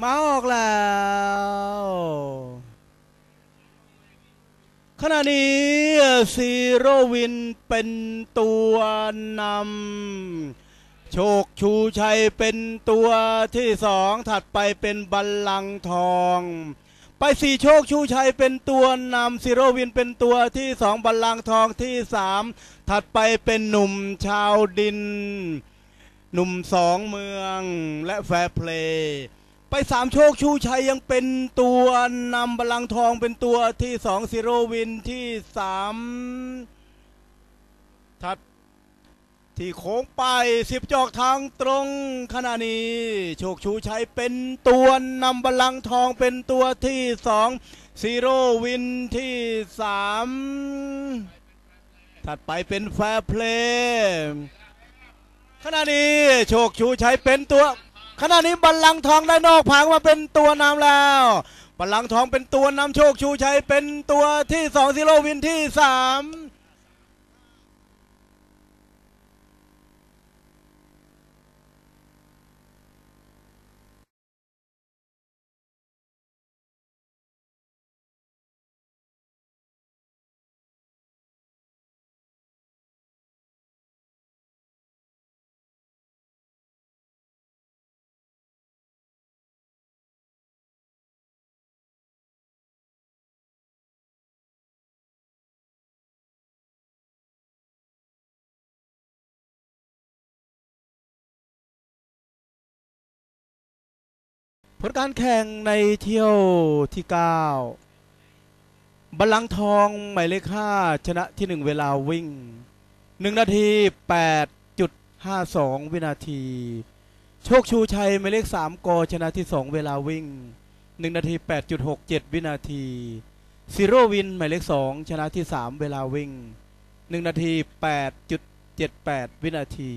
มาออกแล้ว ขณะนี้ซีโรวินเป็นตัวนำโชคชูชัยเป็นตัวที่สองถัดไปเป็นบัลลังทอง ไปสี่โชคชูชัยเป็นตัวนำซีโรวินเป็นตัวที่สองบัลลังทองที่สามถัดไปเป็นหนุ่มชาวดิน หนุ่มสองเมืองและแฟร์เพลย์ ไปสามโชคชูชัยยังเป็นตัวนำบลลังทองเป็นตัวที่สองซีโรวินที่สามถัดที่โค้งไปสิบจอกทางตรงขณะนี้ โชคชูชัยเป็นตัวนำบลลังทองเป็นตัวที่สองซีโรวินที่สามถัดไปเป็นแฟร์เพลย์ขณะนี้โชคชูชัยเป็นตัว ขณะนี้บัลลังทองได้นอกผางมาเป็นตัวนำแล้วบัลลังทองเป็นตัวนำโชคชูชัยเป็นตัวที่สองซิโลวินที่สาม ผลการแข่งในเที่ยวที่ 9 บัลลังก์ทองหมายเลข5ชนะที่ 1 เวลาวิ่ง 1 นาที 8.52 วินาที โชคชูชัยหมายเลข 3กชนะที่ 2 เวลาวิ่ง 1 นาที 8.67 วินาทีซีโรวินหมายเลข 2 ชนะที่ 3 เวลาวิ่ง 1 นาที 8.78 วินาที